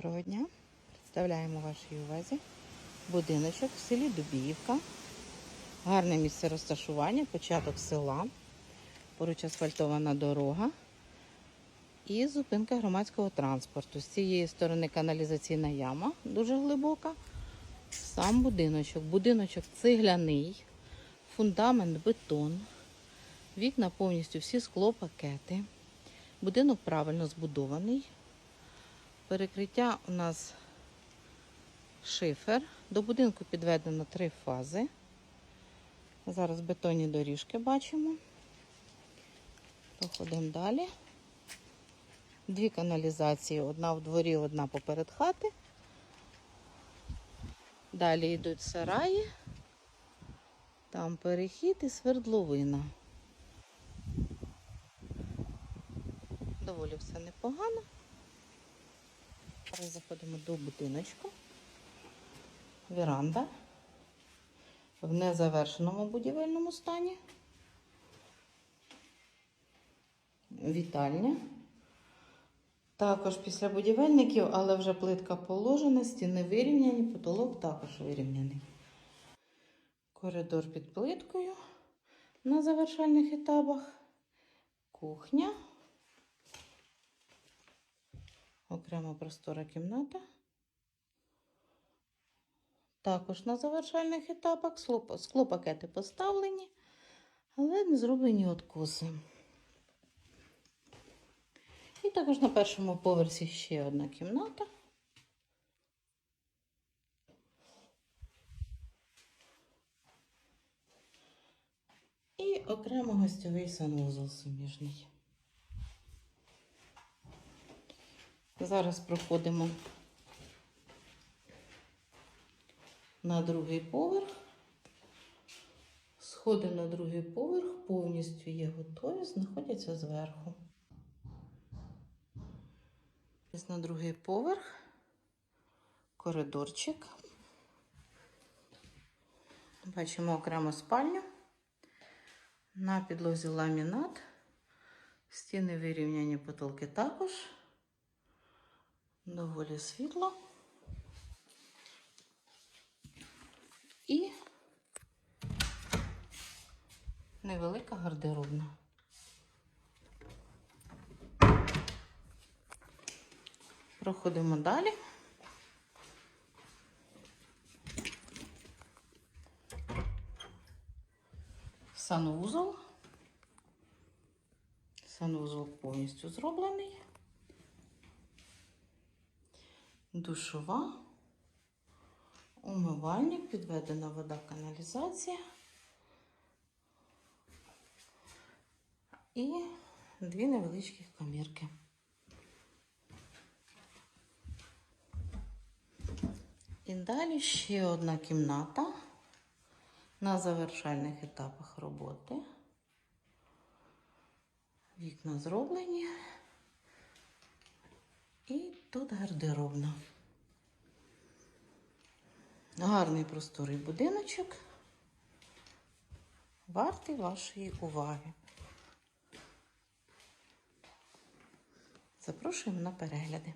Доброго дня. Представляємо вашій увазі будиночок в селі Дубіївка. Гарне місце розташування, початок села. Поруч асфальтована дорога і зупинка громадського транспорту. З цієї сторони каналізаційна яма дуже глибока. Сам будиночок. Будиночок цегляний, фундамент бетон, вікна повністю всі склопакети. Будинок правильно збудований. Перекриття у нас шифер. До будинку підведено три фази. Зараз бетонні доріжки бачимо. Проходимо далі. Дві каналізації, одна в дворі, одна поперед хати. Далі йдуть сараї. Там перехід і свердловина. Доволі все непогано. Зараз заходимо до будиночку. Віранда в незавершеному будівельному стані. Вітальня. Також після будівельників, але вже плитка положена, стіни вирівняні, потолок також вирівняний. Коридор під плиткою на завершальних етапах. Кухня. Окрема простора кімната. Також на завершальних етапах склопакети поставлені, але не зроблені откоси. І також на першому поверсі ще одна кімната. І окремо гостьовий санвузол суміжний. Зараз проходимо на другий поверх. Сходи на другий поверх повністю є готові, знаходяться зверху. Ось на другий поверх коридорчик. Бачимо окремо спальню. На підлозі ламінат. Стіни вирівняні потолки також. Доволі світло. І невелика гардеробна. Проходимо далі. Санвузол. Санвузол повністю зроблений. Душова, умивальник, підведена вода, каналізація. І дві невеличкі камірки. І далі ще одна кімната на завершальних етапах роботи. Вікна зроблені. Тут гардеробна. Гарний просторий будиночок. Вартий вашої уваги. Запрошуємо на перегляди.